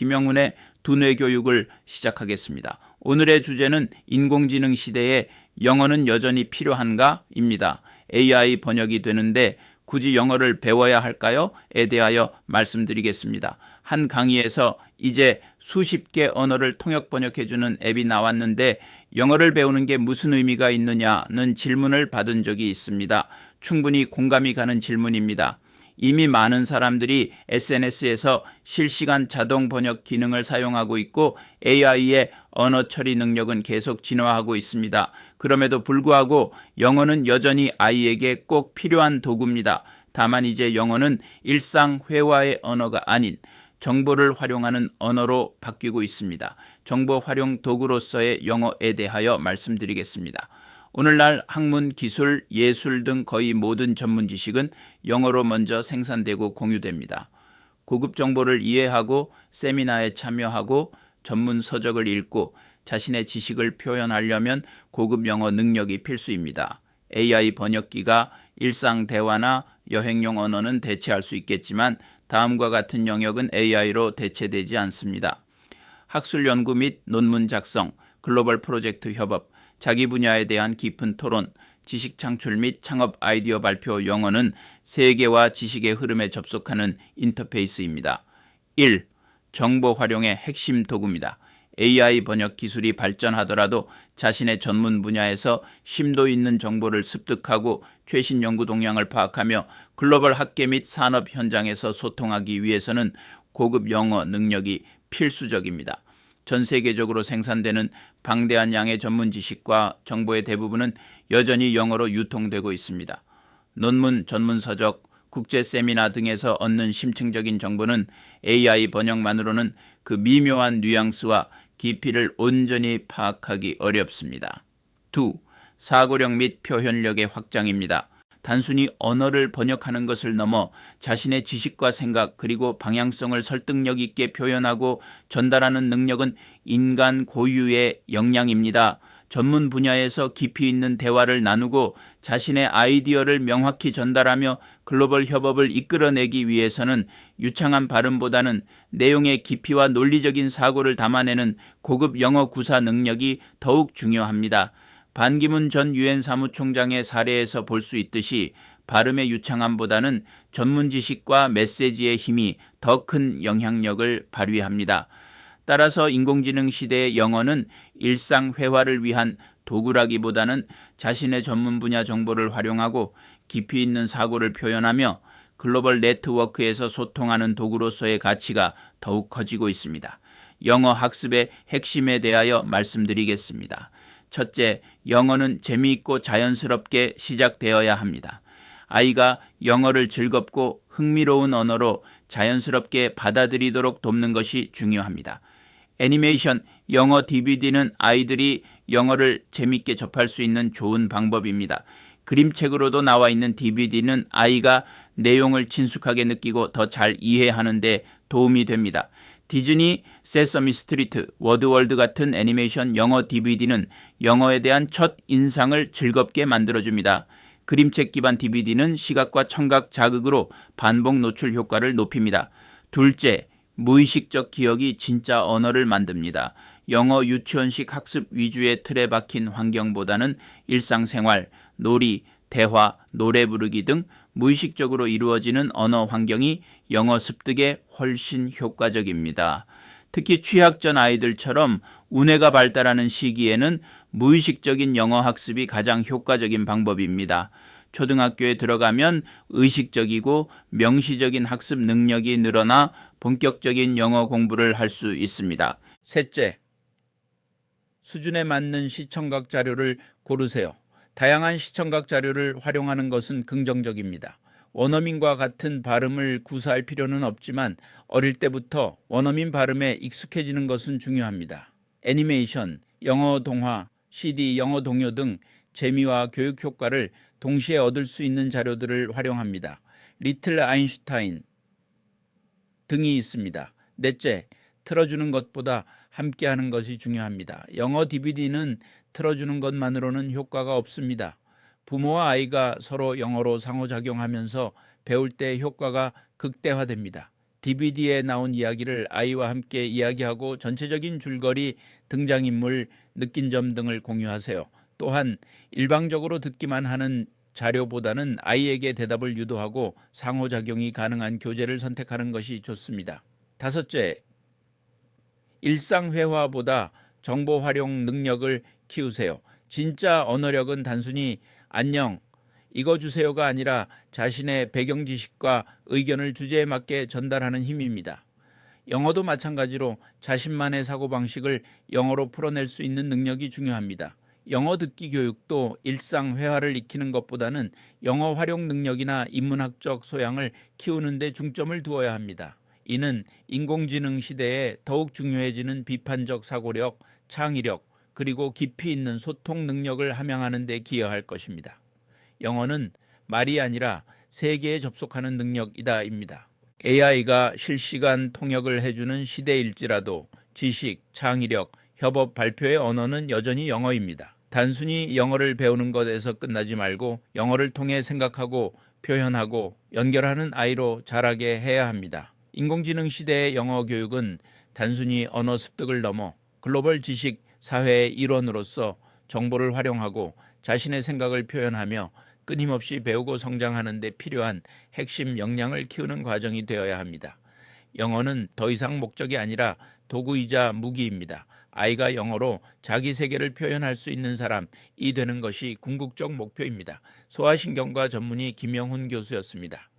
김영훈의 두뇌 교육을 시작하겠습니다. 오늘의 주제는 인공지능 시대에 영어는 여전히 필요한가?입니다. AI 번역이 되는데 굳이 영어를 배워야 할까요?에 대하여 말씀드리겠습니다. 한 강의에서 이제 수십 개 언어를 통역 번역해주는 앱이 나왔는데 영어를 배우는 게 무슨 의미가 있느냐는 질문을 받은 적이 있습니다. 충분히 공감이 가는 질문입니다. 이미 많은 사람들이 SNS에서 실시간 자동 번역 기능을 사용하고 있고 AI의 언어 처리 능력은 계속 진화하고 있습니다. 그럼에도 불구하고 영어는 여전히 아이에게 꼭 필요한 도구입니다. 다만 이제 영어는 일상 회화의 언어가 아닌 정보를 활용하는 언어로 바뀌고 있습니다. 정보 활용 도구로서의 영어에 대하여 말씀드리겠습니다. 오늘날 학문, 기술, 예술 등 거의 모든 전문 지식은 영어로 먼저 생산되고 공유됩니다. 고급 정보를 이해하고 세미나에 참여하고 전문 서적을 읽고 자신의 지식을 표현하려면 고급 영어 능력이 필수입니다. AI 번역기가 일상 대화나 여행용 언어는 대체할 수 있겠지만 다음과 같은 영역은 AI로 대체되지 않습니다. 학술 연구 및 논문 작성, 글로벌 프로젝트 협업, 자기 분야에 대한 깊은 토론, 지식 창출 및 창업 아이디어 발표 영어는 세계와 지식의 흐름에 접속하는 인터페이스입니다. 1. 정보 활용의 핵심 도구입니다. AI 번역 기술이 발전하더라도 자신의 전문 분야에서 심도 있는 정보를 습득하고 최신 연구 동향을 파악하며 글로벌 학계 및 산업 현장에서 소통하기 위해서는 고급 영어 능력이 필수적입니다. 전 세계적으로 생산되는 방대한 양의 전문 지식과 정보의 대부분은 여전히 영어로 유통되고 있습니다. 논문, 전문 서적, 국제 세미나 등에서 얻는 심층적인 정보는 AI 번역만으로는 그 미묘한 뉘앙스와 깊이를 온전히 파악하기 어렵습니다. 2. 사고력 및 표현력의 확장입니다. 단순히 언어를 번역하는 것을 넘어 자신의 지식과 생각 그리고 방향성을 설득력 있게 표현하고 전달하는 능력은 인간 고유의 역량입니다. 전문 분야에서 깊이 있는 대화를 나누고 자신의 아이디어를 명확히 전달하며 글로벌 협업을 이끌어내기 위해서는 유창한 발음보다는 내용의 깊이와 논리적인 사고를 담아내는 고급 영어 구사 능력이 더욱 중요합니다. 반기문 전 유엔 사무총장의 사례에서 볼 수 있듯이 발음의 유창함보다는 전문 지식과 메시지의 힘이 더 큰 영향력을 발휘합니다. 따라서 인공지능 시대의 영어는 일상 회화를 위한 도구라기보다는 자신의 전문 분야 정보를 활용하고 깊이 있는 사고를 표현하며 글로벌 네트워크에서 소통하는 도구로서의 가치가 더욱 커지고 있습니다. 영어 학습의 핵심에 대하여 말씀드리겠습니다. 첫째, 영어는 재미있고 자연스럽게 시작되어야 합니다. 아이가 영어를 즐겁고 흥미로운 언어로 자연스럽게 받아들이도록 돕는 것이 중요합니다. 애니메이션, 영어 DVD는 아이들이 영어를 재밌게 접할 수 있는 좋은 방법입니다. 그림책으로도 나와 있는 DVD는 아이가 내용을 친숙하게 느끼고 더 잘 이해하는데 도움이 됩니다. 디즈니, 세서미 스트리트, 워드월드 같은 애니메이션 영어 DVD는 영어에 대한 첫 인상을 즐겁게 만들어줍니다. 그림책 기반 DVD는 시각과 청각 자극으로 반복 노출 효과를 높입니다. 둘째, 무의식적 기억이 진짜 언어를 만듭니다. 영어 유치원식 학습 위주의 틀에 박힌 환경보다는 일상생활, 놀이, 대화, 노래 부르기 등 무의식적으로 이루어지는 언어 환경이 영어 습득에 훨씬 효과적입니다. 특히 취학 전 아이들처럼 우뇌가 발달하는 시기에는 무의식적인 영어 학습이 가장 효과적인 방법입니다. 초등학교에 들어가면 의식적이고 명시적인 학습 능력이 늘어나 본격적인 영어 공부를 할 수 있습니다. 셋째, 수준에 맞는 시청각 자료를 고르세요. 다양한 시청각 자료를 활용하는 것은 긍정적입니다. 원어민과 같은 발음을 구사할 필요는 없지만 어릴 때부터 원어민 발음에 익숙해지는 것은 중요합니다. 애니메이션, 영어 동화, CD, 영어 동요 등 재미와 교육 효과를 동시에 얻을 수 있는 자료들을 활용합니다. 리틀 아인슈타인 등이 있습니다. 넷째, 틀어주는 것보다 함께 하는 것이 중요합니다. 영어 DVD는 틀어주는 것만으로는 효과가 없습니다. 부모와 아이가 서로 영어로 상호작용하면서 배울 때 효과가 극대화됩니다. DVD에 나온 이야기를 아이와 함께 이야기하고 전체적인 줄거리, 등장인물, 느낀 점 등을 공유하세요. 또한 일방적으로 듣기만 하는 자료보다는 아이에게 대답을 유도하고 상호작용이 가능한 교재를 선택하는 것이 좋습니다. 다섯째, 일상 회화보다 정보 활용 능력을 키우세요. 진짜 언어력은 단순히 안녕, 이거 주세요가 아니라 자신의 배경 지식과 의견을 주제에 맞게 전달하는 힘입니다. 영어도 마찬가지로 자신만의 사고방식을 영어로 풀어낼 수 있는 능력이 중요합니다. 영어 듣기 교육도 일상 회화를 익히는 것보다는 영어 활용 능력이나 인문학적 소양을 키우는 데 중점을 두어야 합니다. 이는 인공지능 시대에 더욱 중요해지는 비판적 사고력, 창의력, 그리고 깊이 있는 소통 능력을 함양하는 데 기여할 것입니다. 영어는 말이 아니라 세계에 접속하는 능력이다입니다. AI가 실시간 통역을 해주는 시대일지라도 지식, 창의력, 협업, 발표의 언어는 여전히 영어입니다. 단순히 영어를 배우는 것에서 끝나지 말고 영어를 통해 생각하고 표현하고 연결하는 아이로 자라게 해야 합니다. 인공지능 시대의 영어 교육은 단순히 언어 습득을 넘어 글로벌 지식 사회의 일원으로서 정보를 활용하고 자신의 생각을 표현하며 끊임없이 배우고 성장하는 데 필요한 핵심 역량을 키우는 과정이 되어야 합니다. 영어는 더 이상 목적이 아니라 도구이자 무기입니다. 아이가 영어로 자기 세계를 표현할 수 있는 사람이 되는 것이 궁극적 목표입니다. 소아신경과 전문의 김영훈 교수였습니다.